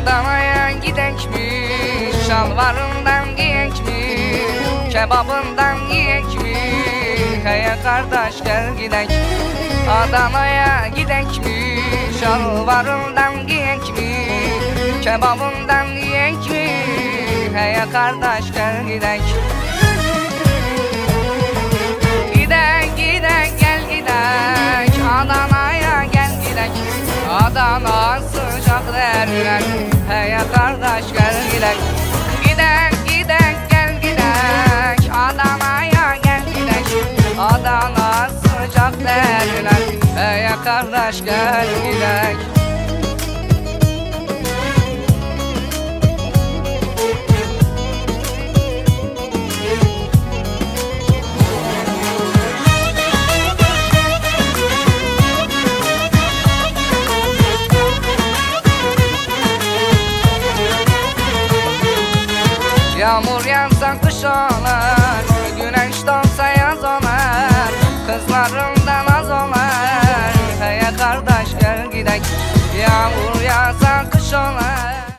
Adana'ya gidek mi? Şalvarından giyek mi? Kebabından yiyek mi? Kardeş gel gidek Adana'ya gidek mi? Şalvarından giyek mi? Kebabından yiyek mi? Kardeş gel gidek Gidek gidek gel gidek Adana'ya gel gidek Adana sıcak derler Hey kardeş gel gidek. Gidek gidek gel gidek. Adana'ya gel gidek. Adana sıcak derler. Hey kardeş gel gidek Yağmur yağsa kış olur Güneş doğsa yaz olur Kızlarımdan az olur. Hey kardeş gel gidek. Yağmur yağsa kış olur